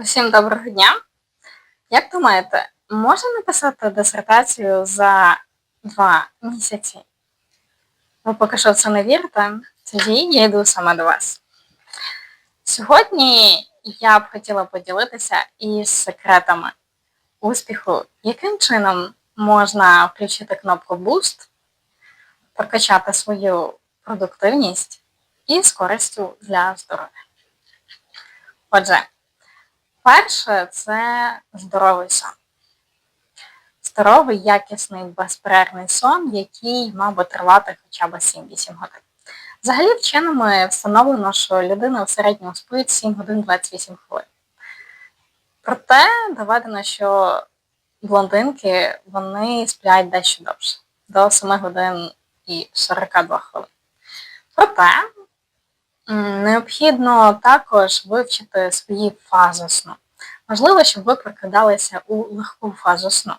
Усім доброго дня. Як думаєте, можна написати дисертацію за два місяці? Ви поки що в це не вірите, тоді я йду саме до вас. Сьогодні я б хотіла поділитися із секретами успіху, яким чином можна включити кнопку Boost, прокачати свою продуктивність і з користю для здоров'я. Отже, перше це здоровий сон. Здоровий, якісний, безперервний сон, який мав би тривати хоча б 7-8 годин. Взагалі, вченими встановлено, що людина в середньому спить 7 годин 28 хвилин. Проте доведено, що блондинки вони сплять дещо довше, до 7 годин і 42 хвилин. Проте необхідно також вивчити свої фази сну. Важливо, щоб ви прокидалися у легку фазу сну.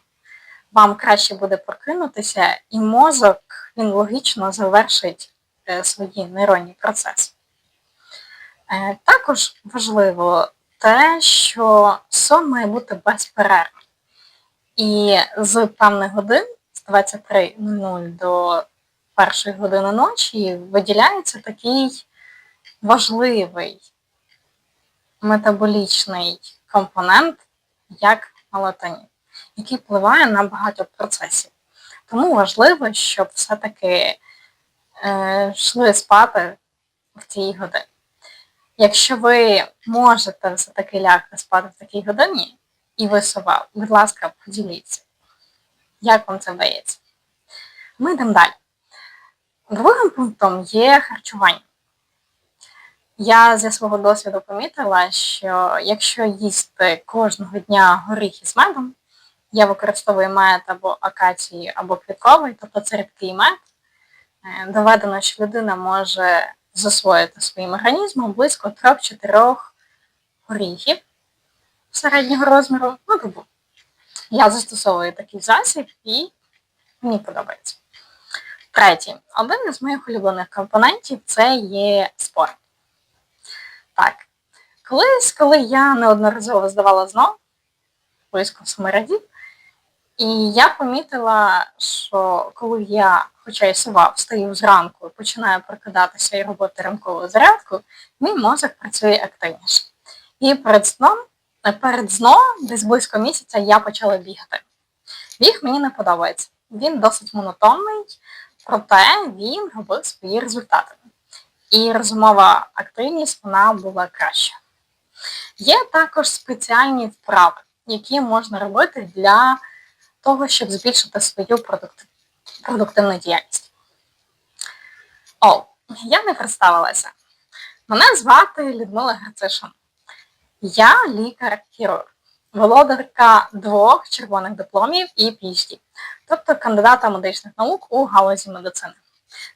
Вам краще буде прокинутися, і мозок він логічно завершить е, свої нейронні процеси. Е, також важливо те, що сон має бути безперервний. І з певних годин, з 23.00 до 1 години ночі, виділяється такий важливий метаболічний компонент, як мелатонін, який впливає на багато процесів. Тому важливо, щоб все-таки е, йшли спати в цій годині. Якщо ви можете все-таки лягти спати в такій годині, і ви сова, будь ласка, поділіться, як вам це вдається. Ми йдемо далі. Другим пунктом є харчування. Я зі свого досвіду помітила, що якщо їсти кожного дня горіхи з медом, я використовую мед або акації, або квітковий, тобто це рідкий мед, е, доведено, що людина може засвоїти своїм організмом близько 3-4 горіхів середнього розміру на добу. Я застосовую такий засіб і мені подобається. Третій, один із моїх улюблених компонентів це є спорт. Так. Колись, коли я неодноразово здавала знов, семи разів, і я помітила, що коли я, хоча й сова, встаю зранку і починаю прокидатися і робити ранкову зарядку, мій мозок працює активніше. І перед сном, перед сном, десь близько місяця, я почала бігати. Біг мені не подобається. Він досить монотонний, проте він робив свої результати і розумова активність вона була краща. Є також спеціальні вправи, які можна робити для того, щоб збільшити свою продуктивну діяльність. О, я не представилася. Мене звати Людмила Грицишин. Я лікар-хірург, володарка двох червоних дипломів і PhD, тобто кандидата медичних наук у галузі медицини.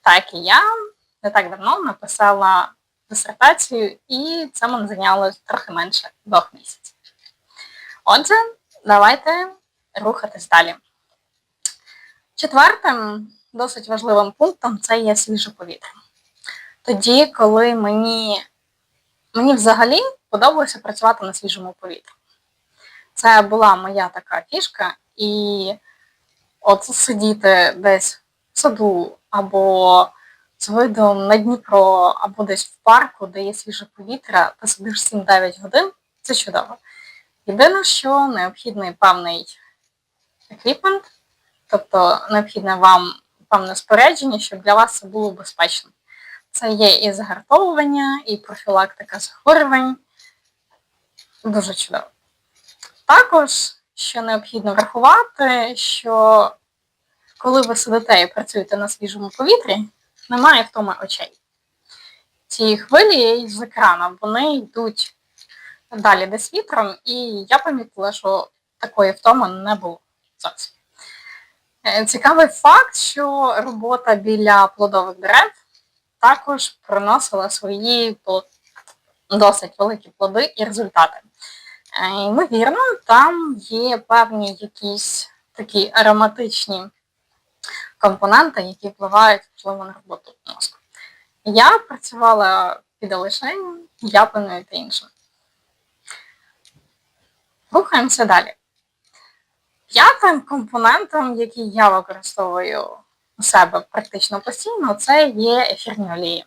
Так і я не так давно написала дисертацію, і це мене зайняло трохи менше двох місяців. Отже, давайте рухатись далі. Четвертим, досить важливим пунктом це є свіже повітря. Тоді, коли мені мені взагалі подобалося працювати на свіжому повітрі. Це була моя така фішка, і от сидіти десь в саду або з видом на Дніпро або десь в парку, де є свіже повітря, ти сидиш 7-9 годин, це чудово. Єдине, що необхідний певний еквіпмент, тобто необхідне вам певне спорядження, щоб для вас це було безпечно. Це є і загартовування, і профілактика захворювань. Дуже чудово. Також, що необхідно врахувати, що коли ви сидите і працюєте на свіжому повітрі, немає втоми очей. Ці хвилі з екрана, вони йдуть далі десь вітром, і я помітила, що такої втоми не було зовсім. Е, цікавий факт, що робота біля плодових дерев також приносила свої досить великі плоди і результати. Е, ймовірно, там є певні якісь такі ароматичні компоненти, які впливають можливо, на роботу мозку. Я працювала під олишенням, яблуною та іншим. Рухаємося далі. П'ятим компонентом, який я використовую у себе практично постійно, це є ефірні олії.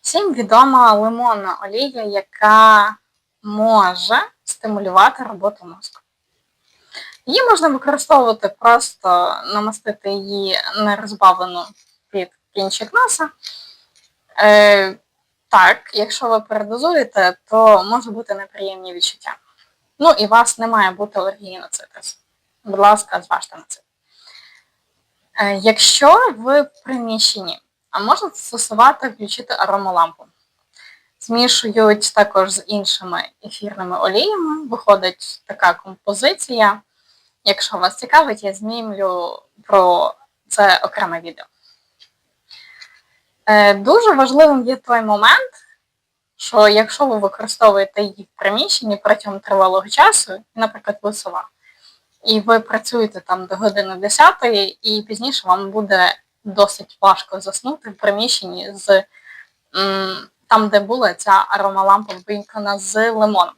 Всім відома лимонна олія, яка може стимулювати роботу мозку. Її можна використовувати просто намастити її нерозбавлену під кінчик носа. Е, Так, якщо ви передозуєте, то може бути неприємні відчуття. Ну і у вас не має бути алергії на цитрус. Будь ласка, зважте на це. Е, якщо ви в приміщенні, а можна застосувати, включити аромалампу. Змішують також з іншими ефірними оліями, виходить така композиція. Якщо вас цікавить, я знімлю про це окреме відео. Е, дуже важливим є той момент, що якщо ви використовуєте її в приміщенні протягом тривалого часу, наприклад, висова, і ви працюєте там до години 10 і пізніше вам буде досить важко заснути в приміщенні з там, де була ця аромалампа вимкнена з лимоном.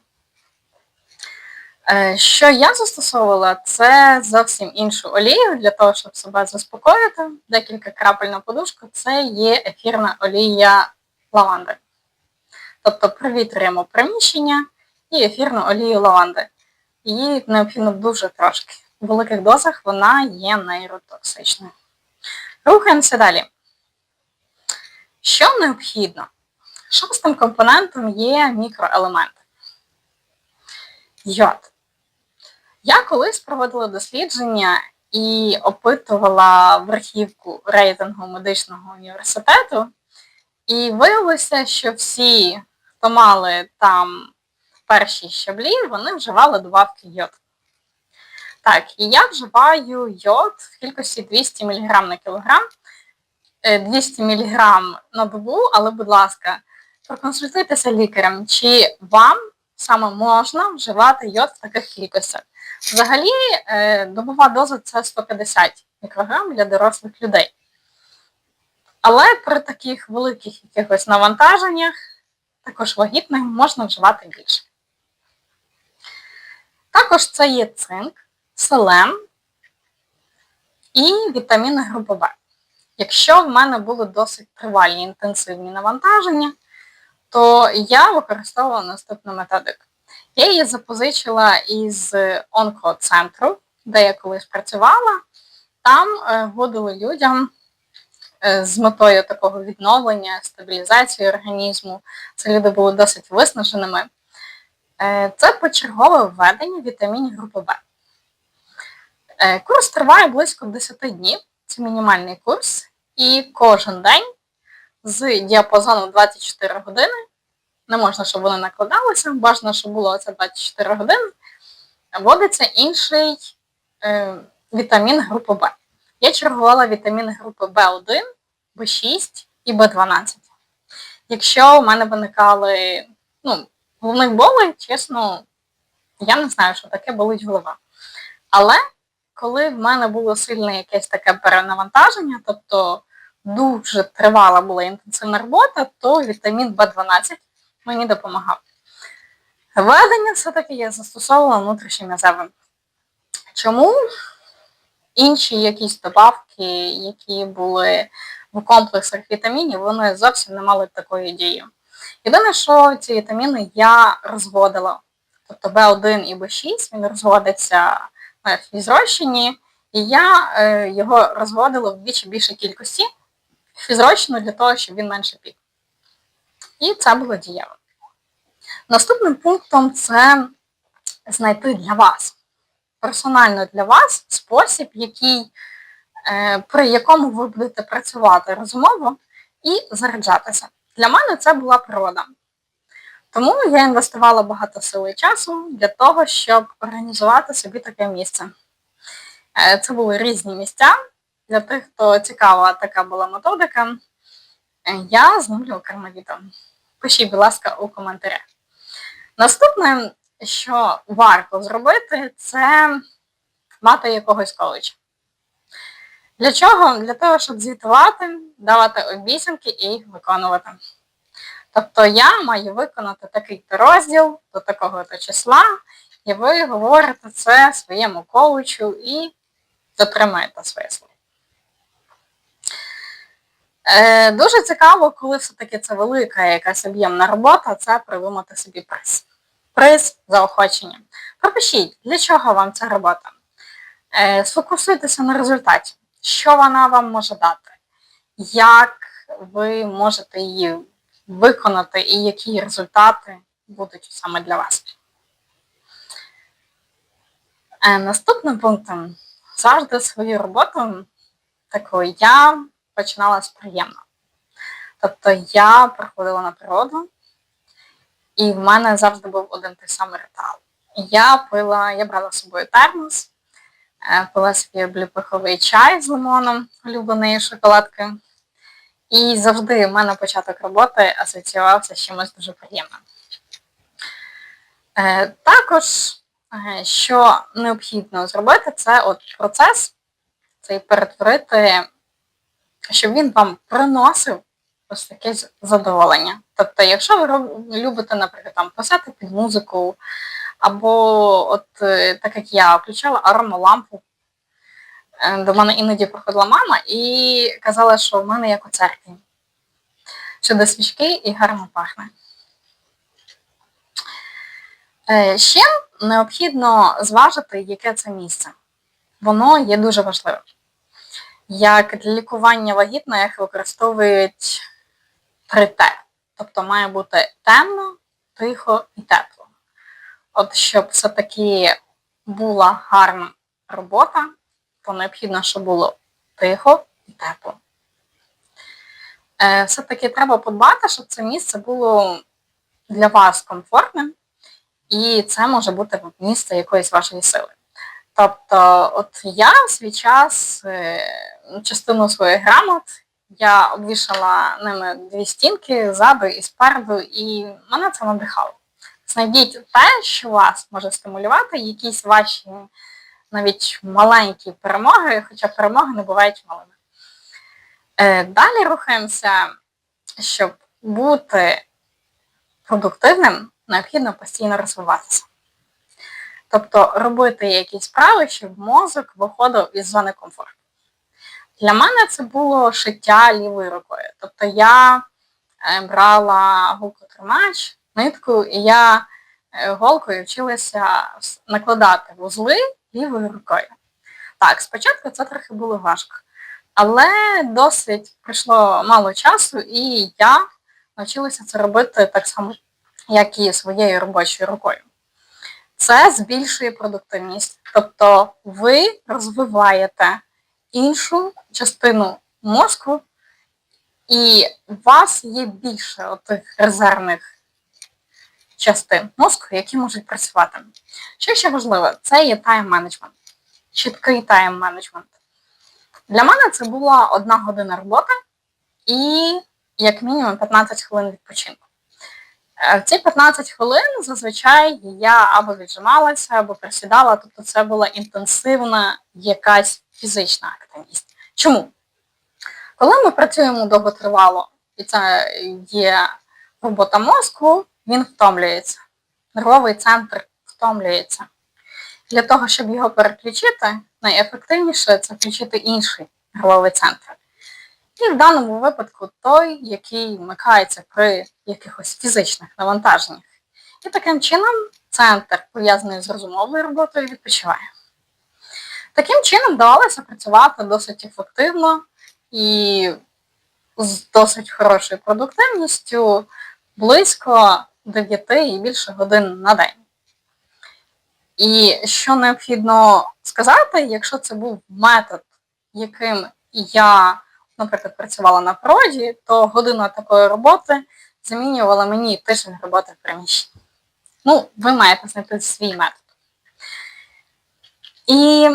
Е, що я застосовувала, це зовсім іншу олію для того, щоб себе заспокоїти. Декілька крапель на подушку це є ефірна олія лаванди. Тобто провітрюємо приміщення і ефірну олію лаванди. Її необхідно дуже трошки. В великих дозах вона є нейротоксичною. Рухаємося далі. Що необхідно? Шостим компонентом є мікроелементи. Йод. Я колись проводила дослідження і опитувала верхівку рейтингу медичного університету, і виявилося, що всі, хто мали там перші щаблі, вони вживали добавки йод. Так, і я вживаю йод в кількості 200 мг на кілограм, 200 мг на добу, але, будь ласка, проконсультуйтеся лікарем, чи вам саме можна вживати йод в таких кількостях. Взагалі, е, добова доза це 150 мікрограм для дорослих людей. Але при таких великих якихось навантаженнях, також вагітних, можна вживати більше. Також це є цинк, селен і вітаміни групи В. Якщо в мене були досить тривалі інтенсивні навантаження, то я використовувала наступну методику. Я її запозичила із онкоцентру, де я колись працювала. Там е, вводили людям е, з метою такого відновлення, стабілізації організму. Це люди були досить виснаженими. Е, це почергове введення вітамінів групи В. Курс триває близько 10 днів, це мінімальний курс, і кожен день з діапазоном 24 години. Не можна, щоб вони накладалися, бажано, щоб було це 24 години, вводиться інший е, вітамін групи В. Я чергувала вітаміни групи В1, В6 і В12. Якщо у мене виникали ну, головних болей, чесно, я не знаю, що таке болить голова. Але коли в мене було сильне якесь таке перенавантаження, тобто дуже тривала була інтенсивна робота, то вітамін В12 мені допомагав. Введення все-таки я застосовувала внутрішньом'язевим. Чому інші якісь добавки, які були в комплексах вітамінів, вони зовсім не мали такої дії. Єдине, що ці вітаміни я розводила. Тобто В1 і В6 він розводиться в фізрощині, і я е, його розводила вдвічі більше кількості фізрощину для того, щоб він менше пік. І це було дієво. Наступним пунктом це знайти для вас, персонально для вас спосіб, який, е, при якому ви будете працювати розумово і заряджатися. Для мене це була природа. Тому я інвестувала багато сил і часу для того, щоб організувати собі таке місце. Е, це були різні місця. Для тих, хто цікава така була методика, е, я знімлю окремо відео. Пишіть, будь ласка, у коментарях. Наступне, що варто зробити, це мати якогось коледжа. Для чого? Для того, щоб звітувати, давати обіцянки і виконувати. Тобто я маю виконати такий-то розділ до такого-то числа, і ви говорите це своєму коучу і дотримаєте своє слово. Е, Дуже цікаво, коли все-таки це велика якась об'ємна робота, це придумати собі приз. Приз заохочення. Пропишіть, для чого вам ця робота. Е, Сфокусуйтеся на результаті, що вона вам може дати, як ви можете її виконати і які результати будуть саме для вас. Е, Наступним пунктом завжди свою роботу таку я починала з приємно. Тобто я приходила на природу, і в мене завжди був один той самий ритуал. Я пила, я брала з собою термос, е, пила собі обліпиховий чай з лимоном, улюбленої шоколадки. І завжди в мене початок роботи асоціювався з чимось дуже приємним. Е, також, е, що необхідно зробити, це от процес цей перетворити, щоб він вам приносив ось таке задоволення. Тобто, якщо ви любите, наприклад, там писати під музику, або от е, так як я включала аромалампу, до мене іноді приходила мама і казала, що в мене як у церкві. Що до свічки і гарно пахне. Е, ще необхідно зважити, яке це місце. Воно є дуже важливим. Як для лікування вагітних використовують 3Т. Тобто має бути темно, тихо і тепло. От щоб все-таки була гарна робота, то необхідно, щоб було тихо і тепло. Е, все-таки треба подбати, щоб це місце було для вас комфортним, і це може бути місце якоїсь вашої сили. Тобто, от я в свій час е, частину своїх грамот я обвішала ними дві стінки ззаду і спереду, і мене це надихало. Знайдіть те, що вас може стимулювати, якісь ваші навіть маленькі перемоги, хоча перемоги не бувають малими. Е, далі рухаємося, щоб бути продуктивним, необхідно постійно розвиватися. Тобто робити якісь справи, щоб мозок виходив із зони комфорту. Для мене це було шиття лівою рукою. Тобто я е, брала гулкотримач, нитку, і я е, голкою вчилася накладати вузли лівою рукою. Так, спочатку це трохи було важко. Але досить пройшло мало часу, і я навчилася це робити так само, як і своєю робочою рукою. Це збільшує продуктивність. Тобто ви розвиваєте іншу частину мозку, і у вас є більше отих резервних частин мозку, які можуть працювати. Що ще важливо, це є тайм-менеджмент, чіткий тайм-менеджмент. Для мене це була одна година роботи і, як мінімум, 15 хвилин відпочинку. Е, в ці 15 хвилин зазвичай я або віджималася, або присідала, тобто це була інтенсивна якась фізична активність. Чому? Коли ми працюємо довготривало, і це є робота мозку, він втомлюється. Нервовий центр втомлюється. Для того, щоб його переключити, найефективніше це включити інший нервовий центр. І в даному випадку той, який вмикається при якихось фізичних навантаженнях. І таким чином центр, пов'язаний з розумовою роботою, відпочиває. Таким чином вдавалося працювати досить ефективно і з досить хорошою продуктивністю близько 9 і більше годин на день. І що необхідно сказати, якщо це був метод, яким я, наприклад, працювала на проді, то година такої роботи замінювала мені тиждень роботи в приміщенні. Ну, ви маєте знайти свій метод. І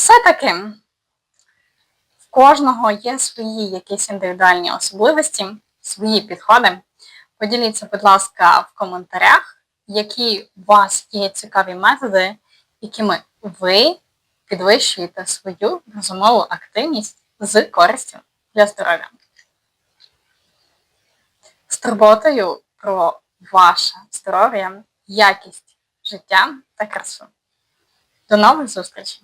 все-таки в кожного є свої якісь індивідуальні особливості, свої підходи. Поділіться, будь ласка, в коментарях які у вас є цікаві методи, якими ви підвищуєте свою розумову активність з користю для здоров'я. З турботою про ваше здоров'я, якість життя та красу. До нових зустрічей!